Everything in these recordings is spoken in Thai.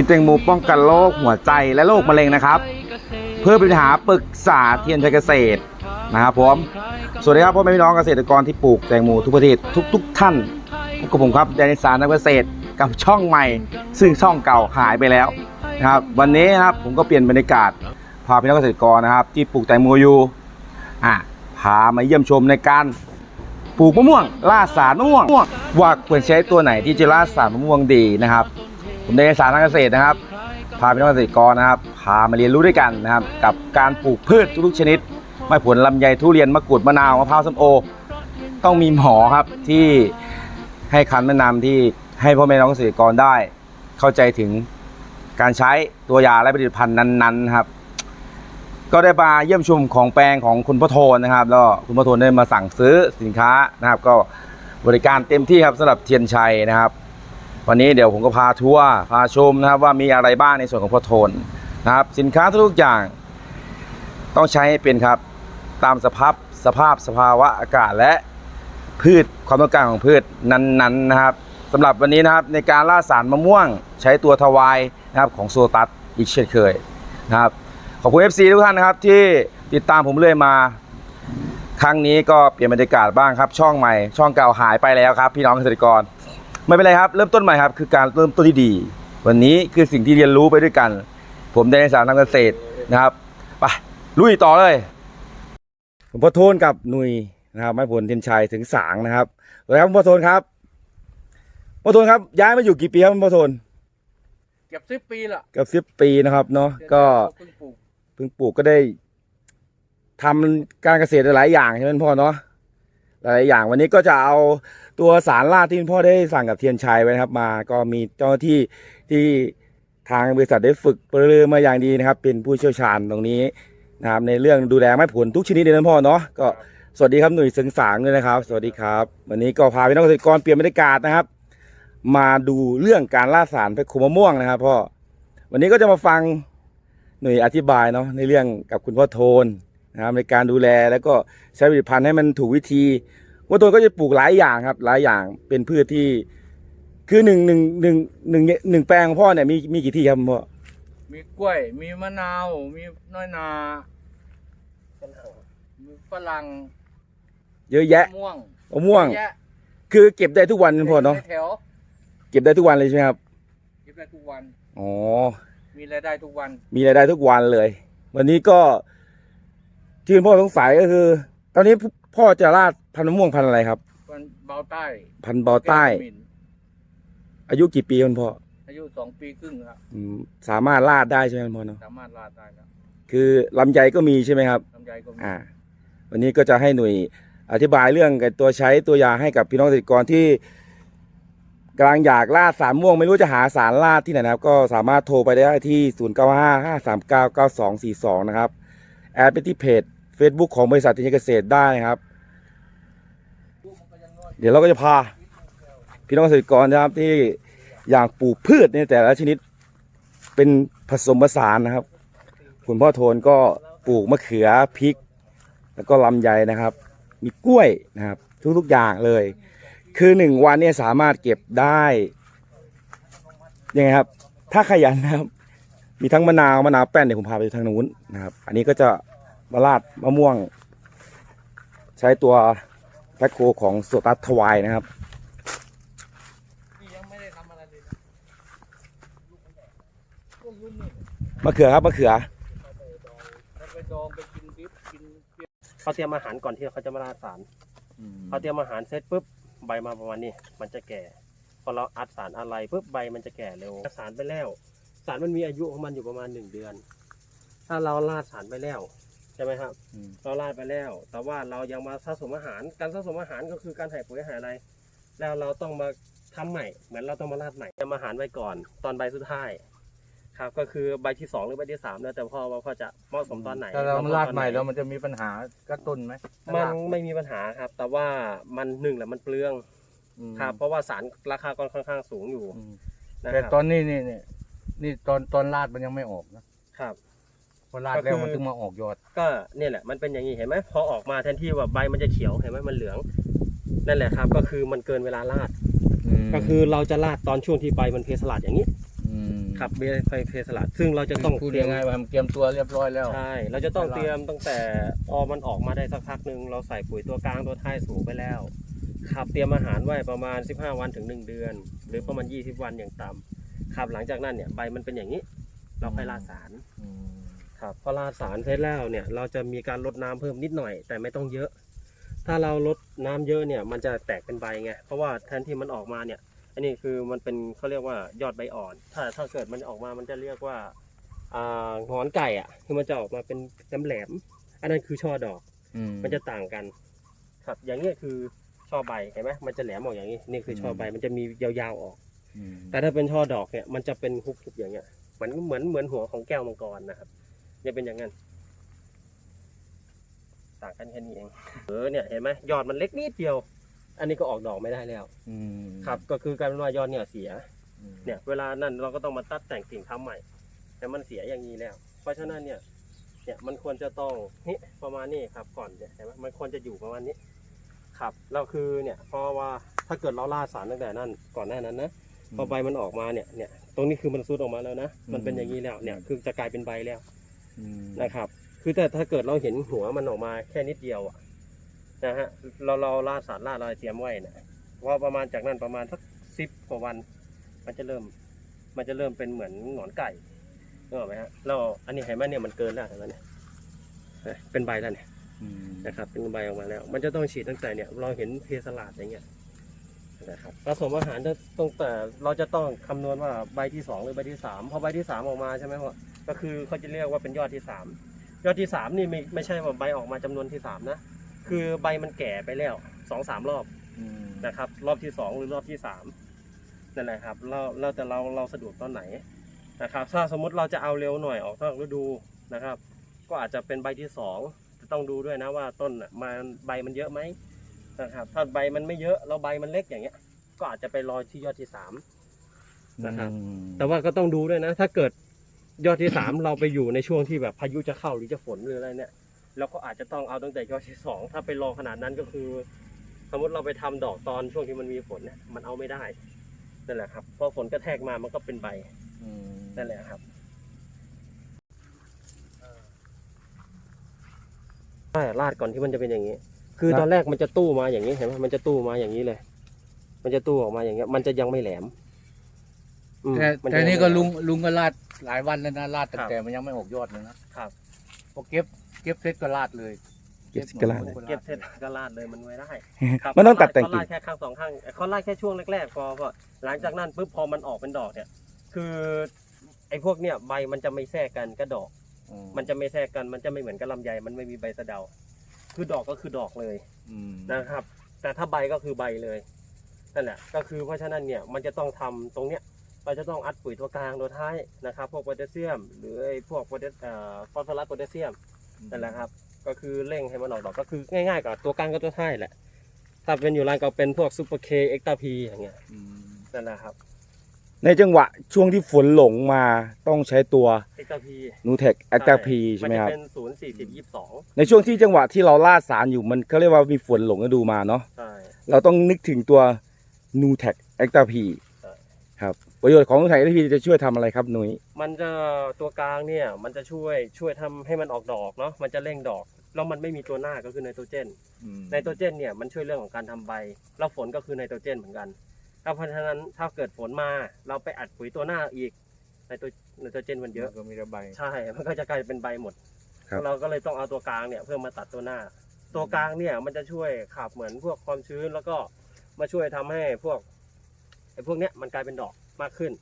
กินแตงโมป้องกันโรคหัวใจและโรคมะเร็งนะครับ เพื่อปัญหาปรึกษาเทียนชัยเกษตรนะครับผมสวัสดีครับพ่อแม่พี่น้องเกษตรกรที่ปลูกแตงโมทุกประเทศทุกๆท่านพบกับผมครับแดนิสานนักเกษตรกับช่องใหม่ ซึ่งช่องเก่าหายไปแล้วนะครับวันนี้นะครับผมก็เปลี่ยนบรรยากาศพาพี่น้องเกษตรกรนะครับ ที่ปลูกแตงโมอยู่อะพามาเยี่ยมชมในการปลูกมะม่วงล่าสารมะม่วงว่าควรใช้ตัวไหนที่จะล่าสารมะม่วงดีนะครับ ผมในสารทางเกษตรนะครับ พาพี่น้องเกษตรกรนะครับ พามาเรียนรู้ด้วยกันนะครับ กับการปลูกพืชทุกชนิด ไม่ผลลำไยทุเรียนมะกรูดมะนาวมะพร้าวส้มโอ ต้องมีหมอครับที่ให้คำแนะนำที่ให้พ่อแม่น้องเกษตรกรได้ เข้าใจถึงการใช้ตัวยาและผลิตภัณฑ์นั้นๆนะครับ ก็ได้มาเยี่ยมชมของแปลงของคุณพ่อโทนนะครับ แล้วคุณพ่อโทนได้มาสั่งซื้อสินค้านะครับ ก็บริการเต็มที่ครับสำหรับเทียนชัยนะครับ วันนี้เดี๋ยวผมก็พาทัวร์พาชมนะครับว่ามีอะไรบ้างในส่วนของพ่อโทนนะครับ สินค้าทุกอย่าง ต้องใช้ให้เป็นครับ ตามสภาพสภาพสภาวะอากาศและพืชความต้องการของพืชนั้นๆนะครับสำหรับวันนี้นะครับในการล่าสารมะม่วงใช้ตัวทวายนะครับของโซตัสอีกเช่นเคยนะครับขอบคุณ FC ทุกท่านนะครับที่ติดตามผมเรื่อยมาครั้งนี้ก็เปลี่ยนบรรยากาศบ้างครับ ช่องใหม่ช่องเก่าหายไปแล้วครับ พี่น้องเกษตรกร ไม่เป็นไรครับ เริ่มต้นใหม่ครับ คือการเริ่มต้นที่ดี วันนี้คือสิ่งที่เรียนรู้ไปด้วยกัน ผมได้ในสารทางเกษตรนะครับไปลุยต่อเลยผมพ่อโทนกับหนุยนะครับไม้ผลเทียนชัยถึงสางนะครับสวัสดีครับพ่อโทนครับพ่อโทนครับ ย้ายมาอยู่กี่ปีครับพ่อโทนเก็บสิบปีละเกือบสิบปีนะครับเนาะก็เพิ่งปลูกเพิ่งปลูกก็ได้ทำการเกษตรหลายอย่างใช่ไหมพ่อเนาะหลายๆอย่างวันนี้ก็จะเอา ตัวสารล่าที่พ่อได้สั่งกับเทียนชัยไว้นะครับ มาก็มีเจ้าหน้าที่ที่ทางบริษัทได้ฝึกปรือมาอย่างดีนะครับ เป็นผู้เชี่ยวชาญตรงนี้นะครับในเรื่องดูแลไม้ผลทุกชนิดเลยนะพ่อเนาะก็สวัสดีครับหนุ่ยเสึงสางด้วยนะครับ สวัสดีครับ วันนี้ก็พาพี่น้องเกษตรกรเปลี่ยนบรรยากาศนะครับ มาดูเรื่องการล่าสารไปคุมมะม่วงนะครับพ่อวันนี้ก็จะมาฟังหน่วยอธิบายเนาะในเรื่องกับคุณพ่อโทนนะครับในการดูแลแล้วก็ใช้ผลิตภัณฑ์ให้มันถูกวิธี พ่อโทนก็จะปลูกหลายอย่างครับ หลายอย่างเป็นพืชที่ คือหนึ่งหนึ่งหนึ่งหนึ่งหนึ่งแปลงของพ่อเนี่ยมีมีกี่ที่ครับพ่อมีกล้วย มีมะนาว มีน้อยนา มีฝรั่งเยอะแยะมะม่วงมะม่วง เยอะแยะคือเก็บได้ทุกวันพ่อเนาะในแถวเก็บได้ทุกวันเลยใช่ไหมครับเก็บได้ทุกวัน อ๋อ มีรายได้ทุกวัน มีรายได้ทุกวันเลย วันนี้ก็ที่คุณพ่อสงสัยก็คือ ตอนนี้ พ่อจะราดพันธุ์มะม่วงพันธุ์อะไรครับวันเบาใต้พันธุ์บอใต้ แก้วขมิ้นอายุกี่ปีคุณพ่ออายุสองปีครึ่งครับอืมสามารถราดได้ใช่ไหมคุณพ่อเนาะสามารถลาดได้แล้วคือลำไยก็มีใช่ไหมครับ ลำไยก็มีอ่า วันนี้ก็จะให้หน่วยอธิบายเรื่องกับตัวใช้ตัวยาให้กับพี่น้องเกษตรกรที่กำลังอยากล่าสารม่วง ไม่รู้จะหาสารล่าที่ไหนนะครับ ก็สามารถโทรไปได้ที่ 0 9 5 5 3 9 9 2 4 2 นะครับ แอดไปที่เพจ Facebook ของบริษัทเทคนิคเกษตรได้นะครับ เดี๋ยวเราก็จะพา พี่น้องเกษตรกรนะครับที่อยากปลูกพืชในแต่ละชนิดเป็นผสมผสานนะครับ คุณพ่อโทนก็ปลูกมะเขือพริก แล้วก็ลำไยนะครับ มีกล้วยนะครับ ทุกๆอย่างเลย คือหนึ่งวันเนี่ยสามารถเก็บได้ยังไงครับ ถ้าขยันนะครับ มีทั้งมะนาวมะนาวแป้นเดี๋ยวผมพาไปทางนู้นนะครับ อันนี้ก็จะ มาลาดมะม่วง ใช้ตัวแพ็คโคของโซตัสทวายนะครับนี่ยังไม่ได้ทำอะไรเลยนะพวกรุ่นนี่มะเขือครับมะเขือแล้วไปดองไปกินดิบกินเปรี้ยวเขาเตรียมอาหารก่อนที่เขาจะมาราดสารเขาเตรียมอาหารเสร็จปุ๊บใบมาประมาณนี้ มันจะแก่พอเราอัดสารอะไรปุ๊บใบมันจะแก่เร็วสารไปแล้ว สารมันมีอายุของมันอยู่ประมาณหนึ่งเดือน ถ้าเราราดสารไปแล้ว ใช่ไหมครับ อืมเราราดไปแล้ว แต่ว่าเรายังมาสะสมอาหาร การสะสมอาหารก็คือการถ่ายปุ๋ยถ่ายอะไร แล้วเราต้องมาทำใหม่ เหมือนเราต้องมาราดใหม่เตรียมอาหารไว้ก่อน ตอนใบสุดท้าย ครับ ก็คือใบที่สองหรือใบที่สามแล้วแต่พ่อว่าพ่อจะเหมาะสมตอนไหนถ้าเราหะสลาดตอนใหม่นแล้วมันจะมีปัญหาก็ต้นไหมมันไม่มีปัญหาครับ แต่ว่ามันหนึ่งแหละมันเปลือง อืมครับ เพราะว่าสารราคาก็ค่อนข้างสูงอยู่อืมนะแต่คตรัอบนนี้นี่นี่นี่ตอนตอนลาดมันยังไม่ออกนะครับ พอลาดก็คือแล้วมันถึงมาออกยอด ก็เนี่ยแหละมันเป็นอย่างนี้เห็นไหมพอออกมาแทนที่ว่าใบมันจะเขียวเห็นไหมมันเหลือง นั่นแหละครับ ก็คือมันเกินเวลาลาด ก็คือเราจะลาดตอนช่วงที่ใบมันเพสลาดอย่างนี้มครับเบี้ยไฟเพสลัด ซึ่งเราจะต้องพูดเตรียม ยังไงว่ามันเตรียมตัวเรียบร้อยแล้ว ใช่ เราจะต้องตลาดเตรียมตั้งแต่พอมันออกมาได้สักพักหนึ่งเราใส่ปุ๋ยตัวกลางตัวท้ายสูงไปแล้ว ครับเตรียมอาหารไว้ประมาณ 15 วันถึง 1 เดือน หรือประมาณ 20 วันอย่างต่ำครับหลังจากนั้นเนี่ยใบมันเป็นอย่างนี้ เราค่อยราดสารอืม ครับ พอราดสารเสร็จแล้วเนี่ย เราจะมีการลดน้ำเพิ่มนิดหน่อย แต่ไม่ต้องเยอะ ถ้าเราลดน้ำเยอะเนี่ย มันจะแตกเป็นใบไง เพราะว่าแทนที่มันออกมาเนี่ย อันนี้คือมันเป็นเขาเรียกว่ายอดใบอ่อน ถ้าถ้าเกิดมันออกมามันจะเรียกว่าอ่างอนไก่อะ คือมันจะออกมาเป็นแหลมๆอันนั้นคือช่อดอก อืมันจะต่างกัน ครับ อย่างเงี้ยคือช่อใบเห็นไหมมันจะแหลมออกอย่างนี้ นี่คือช่อใบ มันจะมียาวๆออก อืมแต่ถ้าเป็นช่อดอกเนี่ย มันจะเป็นหุบๆอย่างเงี้ยเหมือนเหมือนเหมือนหัวของแก้วมังกรนะครับ จะเป็นอย่างนั้นต่างกันแค่นี้เอง เออเนี่ยเห็นไหมยอดมันเล็กนิดเดียว อันนี้ก็ออกดอกไม่ได้แล้วอืมครับ ก็คือกลารเป็นว่ายอดเนี่ยเสียอืมเนี่ย เวลานั้นเราก็ต้องมาตัดแต่งกิ่งทำใหม่ แต่มันเสียอย่างนี้แล้ว เพราะฉะนั้นเนี่ย เนี่ยมันควรจะต้องนี่ประมาณนี้ครับก่อนเนี่ยเห็นไหมมันควรจะอยู่ประมาณนี้ ครับเราคือเนี่ยเพราะว่าถ้าเกิดเราล่าสารตั้งแต่นั้นก่อนหน้านั้นนะพอใบมันออกมาเนี่ยเนี่ย ตรงนี้คือมันซุดออกมาแล้วนะมันเป็นอย่างนี้แล้วเนี่ยคือจะกลายเป็นใบแล้ว อืมนะครับ คือแต่ถ้าเกิดเราเห็นหัวมันออกมาแค่นิดเดียวอะนะฮะเราเราล่าสารล่าอะไรเตรียมไว้นะว่าประมาณจากนั้นประมาณสักสิบกว่าวัน มันจะเริ่ม มันจะเริ่มเป็นเหมือนหนอนไก่นึกออกไหมฮะแล้วอันนี้เห็นไหมเนี่ยมันเกินแล้วเห็นไหมเนี่ยเห็นไหมเป็นใบแล้วเนี่ย อืมนะครับเป็นใบออกมาแล้ว มันจะต้องฉีดตั้งแต่เนี่ยเราเห็นเพสลาดอย่างเงี้ยนะครับผสมอาหารจะตั้งแต่เราจะต้องคำนวณว่าใบที่สองหรือใบที่สามพอใบที่สามออกมาใช่ไหมพ่อ ก็คือเขาจะเรียกว่าเป็นยอดที่สามยอดที่สามนี่ไม่ไม่ใช่ว่าใบออกมาจำนวนที่สามนะคือใบมันแก่ไปแล้วสองสามรอบอืมนะครับ รอบที่สองหรือรอบที่สามนั่นแหละครับเราเราแต่เราเราสะดวกตอนไหนนะครับ ถ้าสมมุติเราจะเอาเร็วหน่อยออกนอกฤดูนะครับ ก็อาจจะเป็นใบที่สองจะต้องดูด้วยนะว่าต้นน่ะมันใบมันเยอะไหมนะครับ ถ้าใบมันไม่เยอะแล้วใบมันเล็กอย่างเงี้ย ก็อาจจะไปรอที่ยอดที่สามนะครับอืมแต่ว่าก็ต้องดูด้วยนะ ถ้าเกิด ยอดที่สามเราไปอยู่ในช่วงที่แบบพายุจะเข้าหรือจะฝนหรืออะไรเนี่ยเราก็อาจจะต้องเอาตั้งแต่ยอดที่สองถ้าไปรอขนาดนั้นก็คือ สมมติเราไปทำดอกตอนช่วงที่มันมีฝนเนี่ยมันเอาไม่ได้นั่นแหละครับพอฝนกระแทกมามันก็เป็นใบอืมนั่นแหละครับใช่ลาดก่อนที่มันจะเป็นอย่างนี้ คือตอนแรกมันจะตู้มาอย่างนี้เห็นไหมมันจะตู้มาอย่างนี้เลย มันจะตู้ออกมาอย่างเงี้ย มันจะยังไม่แหลม อืมแต่มัจะแต่ยังนี่ไม่ก็แหมลุงลุงก็ลาดหลายวันแล้วนะลาดตั้ครังบแต่มันยังไม่ออกยอดเลยนะครับ พอเก็บเก็บเสร็จก็ลาดเลยเก็บเสร็จก็ลาดเลย เก็บเสร็จก็ลาดเลยมันไว้ได้ครับมันต้องตัดแต่งกิ่ง เขาลาดแค่ข้างสองข้างเขาลาดแค่ช่วงแรกๆพอพอหลังจากนั้นปุ๊บพอมันออกเป็นดอกเนี่ย คือไอ้พวกเนี่ยใบมันจะไม่แทรกกันก็ดอก อืมันจะไม่แทรกกันมันจะไม่เหมือนกับลำไยมันไม่มีใบสะเดา คือดอกก็คือดอกเลย อืมนะครับ แต่ถ้าใบก็คือใบเลยนั่นแหละก็คือเพราะฉะนั้นเนี่ยมันจะต้องทำตรงเนี้ย เราจะต้องอัดปุ๋ยตัวกลางตัวท้ายนะครับ พวกโพแทสเซียม หรือไอ้พวกโพแทสเอ่อฟอสฟอรัสโพแทสเซียมนั่นแหละครับ ก็คือเร่งให้มันออกดอกก็คือง่ายๆกับตัวกลางกับตัวท้ายแหละ ถ้าเป็นอยู่ร้านก็เป็นพวกซูเปอร์เคเอ็กตาพีอย่างเงี้ยอืมนั่นแหละครับ ในจังหวะช่วงที่ฝนหลงมาต้องใช้ตัวเอ็กตาพีนูเทคแอคตาพีใช่ไหมครับมันจะเป็นศูนย์สี่สิบยี่สิบสองในช่วงที่จังหวะที่เราล่าสารอยู่มันเขาเรียกว่ามีฝนหลงฤดูมาเนาะใช่เราต้องนึกถึงตัวนูเทคแอคตาพีใช่ครับ ประโยชน์ของนูเทคแอคตาพีจะช่วยทำอะไรครับนุ้ยมันจะตัวกลางเนี่ยมันจะช่วยช่วยทำให้มันออกดอกเนาะมันจะเร่งดอก แล้วมันไม่มีตัวหน้าก็คือไนโตรเจนอืมไนโตรเจนเนี่ยมันช่วยเรื่องของการทำใบ แล้วฝนก็คือไนโตรเจนเหมือนกัน ถ้าเพราะฉะนั้นถ้าเกิดฝนมาเราไปอัดปุ๋ยตัวหน้าอีกไนโตรไนโตรเจนมันเยอะ ก็มีระบายใช่ มันก็จะกลายเป็นใบหมด ครับเราก็เลยต้องเอาตัวกลางเนี่ยเพื่อมาตัดตัวหน้า ตัวกลางเนี่ยมันจะช่วยขับเหมือนพวกความชื้นแล้วก็มาช่วยทำให้พวกไอ้พวกเนี้ยมันกลายเป็นดอก มากขึ้น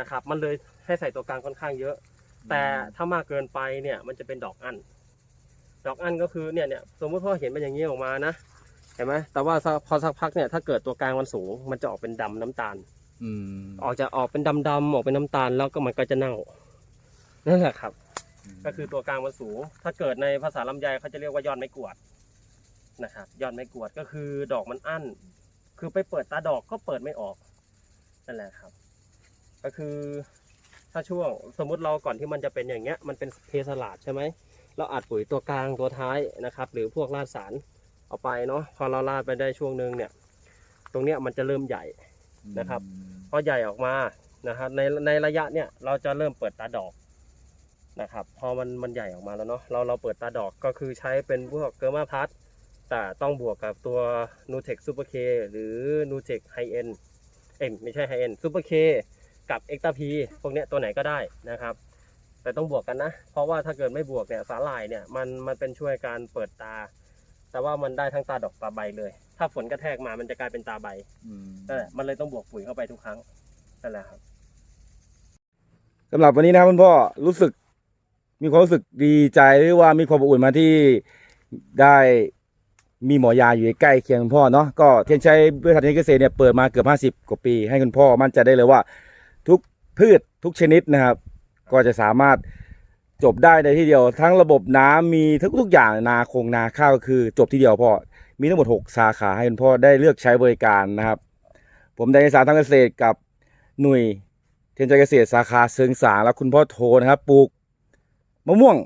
นะครับ มันเลยให้ใส่ตัวกลางค่อนข้างเยอะ แต่ถ้ามากเกินไปเนี่ยมันจะเป็นดอกอั้นดอกอั้นก็คือเนี่ยเนี่ยสมมติพ่อเห็นมันอย่างนี้ออกมานะเห็นไหมแต่ว่าสักพอสักพักเนี่ยถ้าเกิดตัวกลางมันสูง มันจะออกเป็นดำน้ำตาลอืมออกจะออกเป็นดำดำๆออกเป็นน้ำตาลแล้วก็มันก็จะเน่านั่นแหละครับ ก็คือตัวกลางมันสูง ถ้าเกิดในภาษาลำไยเขาจะเรียกว่ายอดไม้กวาดนะครับยอดไม้กวาดก็คือดอกมันอั้น คือไปเปิดตาดอกก็เปิดไม่ออกนั่นแหละครับ ก็คือถ้าช่วงสมมุติเราก่อนที่มันจะเป็นอย่างเงี้ยมันเป็นเพสลาดใช่ไหมเราอัดปุ๋ยตัวกลางตัวท้ายนะครับ หรือพวกราดสารเอาไปเนาะพอเราราดไปได้ช่วงหนึงเนี่ย ตรงเนี้ยมันจะเริ่มใหญ่นะครับพอใหญ่ออกมานะครับในในระยะเนี่ยเราจะเริ่มเปิดตาดอกนะครับ พอมันมันใหญ่ออกมาแล้วเนาะเราเราเปิดตาดอกก็คือใช้เป็นพวกเกอร์มาพัทแต่ต้องบวกกับตัว n u t e c Super K หรือ n u t e c High End เอ้ยไม่ใช่ High End Super K กับ Extra P พวกเนี้ยตัวไหนก็ได้นะครับ แต่ต้องบวกกันนะ เพราะว่าถ้าเกิดไม่บวกเนี่ยสาหร่ายเนี่ยมันมันเป็นช่วยการเปิดตา แต่ว่ามันได้ทั้งตาดอกตาใบเลย ถ้าฝนกระแทกมามันจะกลายเป็นตาใบอืมนั่นแหละมันเลยต้องบวกปุ๋ยเข้าไปทุกครั้งนั่นแหละครับสำหรับวันนี้นะครับคุณพ่อรู้สึกมีความรู้สึกดีใจหรือว่ามีความอบอุ่นมาที่ได้มีหมอยาอยู่ใกล้เคียงคุณพ่อเนาะก็เทียนชัยบริษัทเทียนเกษตรเนี่ยเปิดมาเกือบ 50 กว่าปี ให้คุณพ่อมั่นใจได้เลยว่า ทุกพืชทุกชนิดนะครับ ก็จะสามารถจบได้ในที่เดียว ทั้งระบบน้ำมีทุกทุกอย่างนาคงนาข้าวก็คือ จบที่เดียวพ่อมีทั้งหมด 6 สาขาให้คุณพ่อได้เลือกใช้บริการนะครับ ผมได้สารทางเกษตรกับหน่วยเทียนใจเกษตรสาขาเซิงสางแล้วคุณพ่อโทนะครับปลูกมะม่วง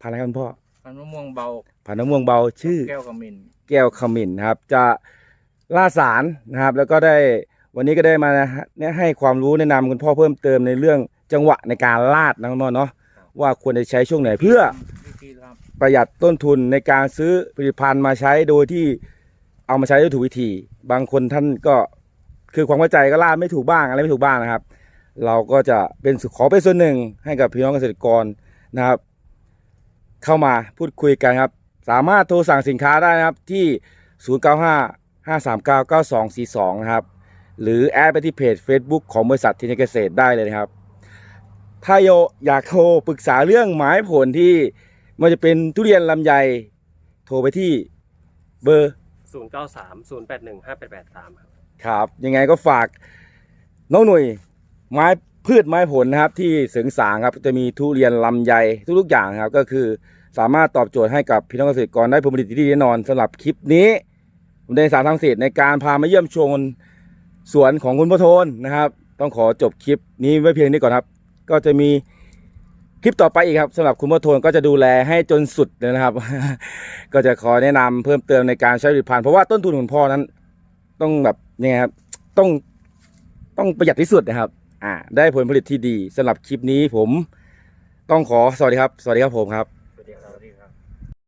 พันธุ์อะไรครับคุณพ่อพันมะม่วงเบาพันธุ์มะม่วงเบาชื่อแก้วกระมินแก้วขมิ้นนะครับ จะล่าสารนะครับ แล้วก็ได้ วันนี้ก็ได้มาเนี่ยให้ความรู้แนะนำคุณพ่อเพิ่มเติมในเรื่องจังหวะในการลาดนะคุณพ่อเนาะว่าควรจะใช้ช่วงไหนเพื่อประหยัดต้นทุนในการซื้อผลิตภัณฑ์มาใช้โดยที่เอามาใช้ด้วยถูกวิธี บางคนท่านก็คือความเข้าใจก็ลาดไม่ถูกบ้างอะไรไม่ถูกบ้างนะครับ เราก็จะเป็นขอเป็นส่วนหนึ่งให้กับพี่น้องเกษตรกรนะครับ เข้ามาพูดคุยกันครับ สามารถโทรสั่งสินค้าได้นะครับที่ 095 539 9242 นะครับ หรือแอดไปที่เพจ Facebook ของบริษัทเทนเกษตรได้เลยนะครับ ถ้าโยอยากโทรปรึกษาเรื่องไม้ผลที่ไมันจะเป็นทุเรียนลำไย โทรไปที่เบอร์ 093 081 5883ครับครับ ยังไงก็ฝากน้องหน่วยไม้พืชไม้ผลนะครับ ที่เสริงสางครับจะมีทุเรียนลำไยทุกๆอย่างครับ ก็คือสามารถตอบโจทย์ให้กับพี่น้องเกษตรกรได้ผลผลิตที่ดีแน่นอนสำหรับคลิปนี้ผมได้สารทางเกษตรในการพามาเยี่ยมชม สวนของคุณพ่อโทนนะครับ ต้องขอจบคลิปนี้ไว้เพียงนี้ก่อนครับ ก็จะมีคลิปต่อไปอีกครับสำหรับคุณพ่อโทนก็จะดูแลให้จนสุดเลยนะครับ ก็จะขอแนะนำเพิ่มเติมในการใช้ผลิตภัณฑ์เพราะว่าต้นทุนของพ่อนั้น ต้องแบบยังไงครับต้องต้องประหยัดที่สุดนะครับ อ่า ได้ผลผลิตที่ดีสำหรับคลิปนี้ผม ต้องขอสวัสดีครับ สวัสดีครับผมครับ